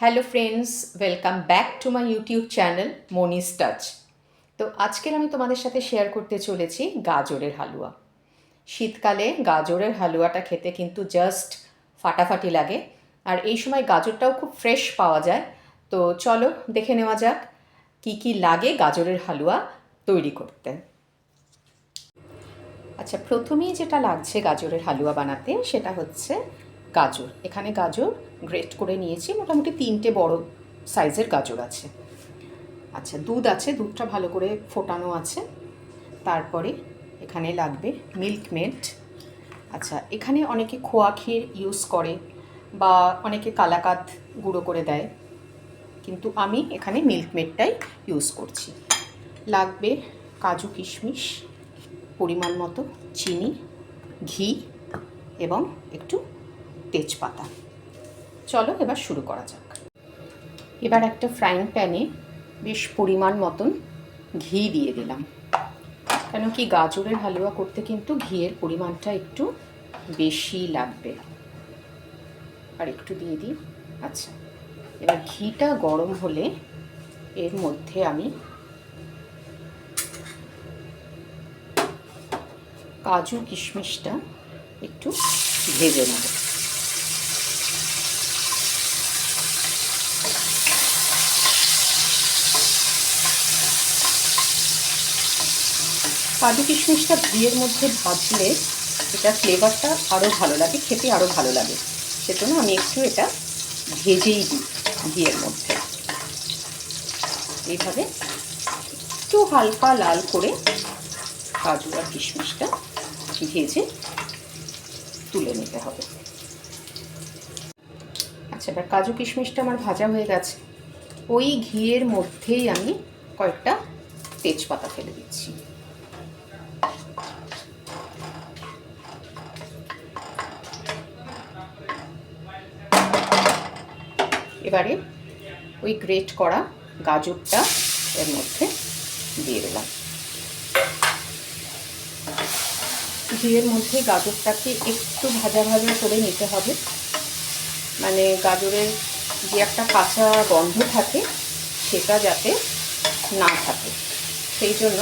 Hello friends welcome back to my YouTube channel Moni's touch তো আজকের আমি তোমাদের সাথে শেয়ার করতে চলেছি গাজরের হালুয়া। শীতকালে গাজরের হালুয়াটা খেতে কিন্তু জাস্ট ফাটাফাটি লাগে। আর এই সময় গাজরটাও খুব ফ্রেশ পাওয়া যায়। তো চলো দেখে নেওয়া যাক কি কি লাগে গাজরের হালুয়া তৈরি করতে। আচ্ছা প্রথমেই যেটা লাগছে গাজরের হালুয়া বানাতে সেটা হচ্ছে গাজর। এখানে গাজর গ্রেট করে নিয়েছি। মোটামুটি তিনটে বড় সাইজের গাজর আছে। আচ্ছা দুধ আছে। দুধটা ভালো করে ফোটানো আছে। তারপরে এখানে লাগবে মিল্ক মেড আচ্ছা এখানে অনেকে খোয়া ক্ষীর ইউজ করে বা অনেকে কালাকাত গুঁড়ো করে দেয়। কিন্তু আমি এখানে মিল্ক মেডটাই ইউজ করছি। লাগবে কাজু কিশমিশ, পরিমাণ মতো চিনি, ঘি এবং একটু তেজপাতা। চলো এবার শুরু করা যাক। এবার একটা ফ্রাইং প্যানে বেশ পরিমাণ মতন ঘি দিয়ে দিলাম। কেন কি গাজরের হালুয়া করতে কিন্তু ঘিয়ের পরিমাণটা একটু বেশি লাগবে। আর একটু দিয়ে দিই। আচ্ছা এবার ঘিটা গরম হলে এর মধ্যে আমি কাজু কিশমিশটা একটু ভেজে নেব। কাজু কিশমিশটা ঘিয়ের মধ্যে ভাজলে এটা ফ্লেভারটা আরও ভালো লাগে, খেতে আরও ভালো লাগে। সেজন্য আমি একটু এটা ভেজেই দিই ঘিয়ের মধ্যে। এইভাবে একটু হালকা লাল করে কাজু আর কিশমিশটা ভেজে তুলে নিতে হবে। আচ্ছা এবার কাজু কিশমিশটা আমার ভাজা হয়ে গেছে। ওই ঘিয়ের মধ্যেই আমি কয়েকটা তেজপাতা ফেলে দিচ্ছি। এবারে ওই গ্রেট করা গাজরটা এর মধ্যে দিয়ে দিলাম। ঘিয়ের মধ্যে গাজরটাকে একটু ভাজা ভাজা করে নিতে হবে। মানে গাজরের যে একটা কাঁচা গন্ধ থাকে, সেটা যাতে না থাকে। সেই জন্য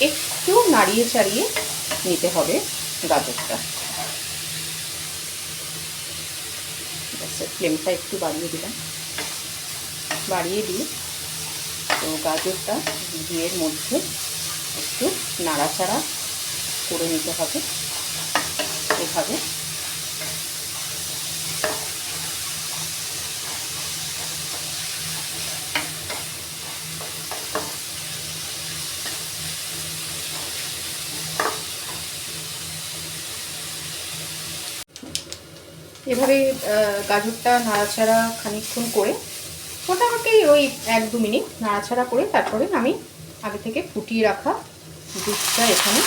একটু নাড়িয়ে চাড়িয়ে নিতে হবে গাজরটা। ফ্লেমটা একটু বাড়িয়ে দিলাম। বাড়িয়ে দিয়ে তো গাজরটা ঘিয়ের মধ্যে একটু নাড়াচাড়া করে নিতে হবে। এভাবে এভাবে গাজরটা নাড়াচাড়া খানিকক্ষণ করে, মোটামুটি ওই এক দু মিনিট নাড়াচাড়া করে তারপরে আমি আগে থেকে ফুটিয়ে রাখা দুধটা এখানে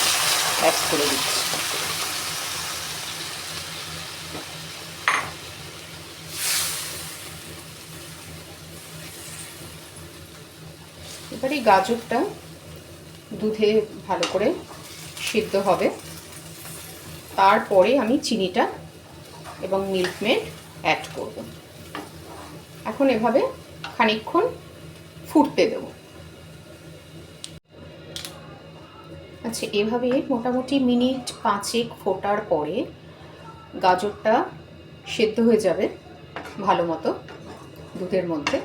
অ্যাড করে দিচ্ছি। এবার এই গাজরটা দুধে ভালো করে সিদ্ধ হবে। তারপরে আমি চিনিটা এবং মিল্ক মেড অ্যাড করব। এখন এভাবে খানিকক্ষণ ফুটতে দেব। আচ্ছা এভাবে মোটামুটি মিনিট পাঁচেক ফোটার পরে গাজরটা সেদ্ধ হয়ে যাবে ভালো মতো দুধের মধ্যে।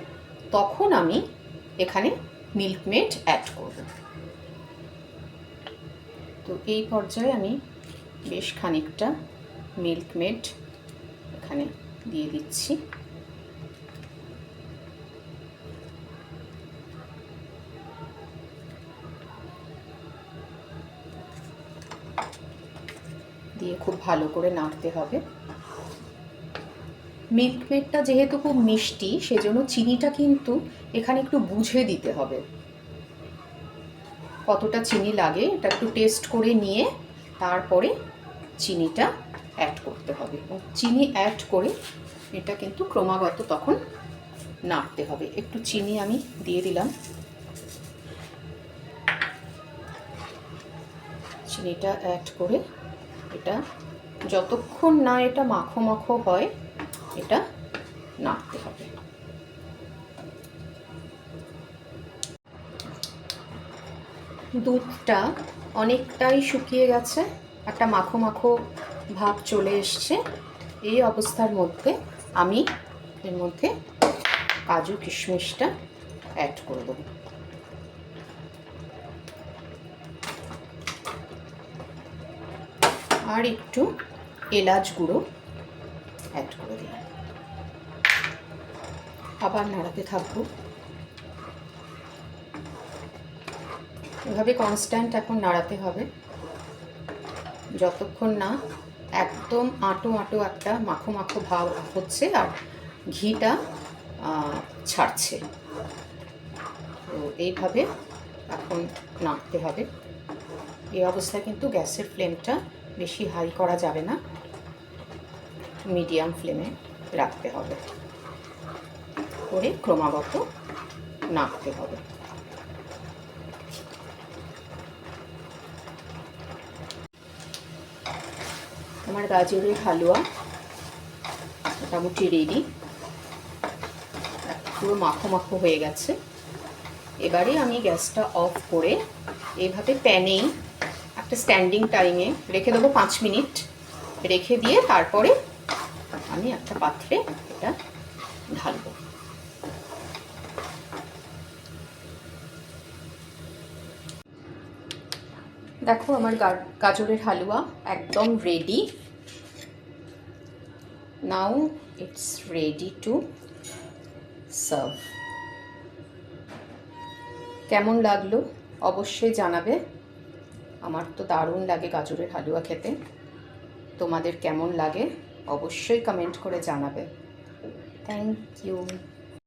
তখন আমি এখানে মিল্ক মেড অ্যাড করব। তো এই পর্যায়ে আমি বেশ খানিকটা মিল্ক এখানে দিয়ে দিচ্ছি। দিয়ে খুব ভালো করে নাড়তে হবে। মিল্ক মেডটা যেহেতু খুব মিষ্টি, সেজন্য চিনিটা কিন্তু এখানে একটু বুঝে দিতে হবে। কতটা চিনি লাগে, এটা একটু টেস্ট করে নিয়ে তারপরে চিনিটা অ্যাড করতে হবে। চিনি অ্যাড করে এটা কিন্তু ক্রমাগত তখন নাড়তে হবে। একটু চিনি আমি দিয়ে দিলাম। চিনিটা অ্যাড করে এটা যতক্ষণ না এটা মাখো মাখো হয়, এটা নাড়তে হবে। দুধটা অনেকটাই শুকিয়ে গেছে, একটা মাখো মাখো ভাব চলে এসছে। এই অবস্থার মধ্যে আমি এর মধ্যে কাজু কিশমিশটা অ্যাড করে দেবো আর একটু এলাচ গুঁড়ো অ্যাড করে দিলাম। আবার নাড়াতে থাকব। এভাবে কনস্ট্যান্ট এখন নাড়াতে হবে। যতক্ষণ না একদম আঁটো আঁটো একটা মাখো মাখো ভাব হচ্ছে আর ঘিটা ছাড়ছে। তো এইভাবে এখন নাড়তে হবে। এই অবস্থায় কিন্তু গ্যাসের ফ্লেমটা বেশি হাই করা যাবে না। মিডিয়াম ফ্লেমে রাখতে হবে। করে ক্রমাগত নাড়তে হবে। আমার গাজরের হালুয়া, মোটামুটি রেডি পুরো মাখো মাখো হয়ে গেছে। এবারে আমি গ্যাসটা অফ করে এভাবে প্যানেই একটা স্ট্যান্ডিং টাইমে রেখে দেবো পাঁচ মিনিট। রেখে দিয়ে তারপরে আমি একটা পাত্রে এটা ঢালবো। দেখো আমার গাজরের হালুয়া একদম ready now it's ready to serve কেমন লাগল? অবশ্যই জানাবে। আমার তো দারুণ লাগে গাজরের হালুয়া খেতে। তোমাদের কেমন লাগে? অবশ্যই কমেন্ট করে জানাবে। Thank you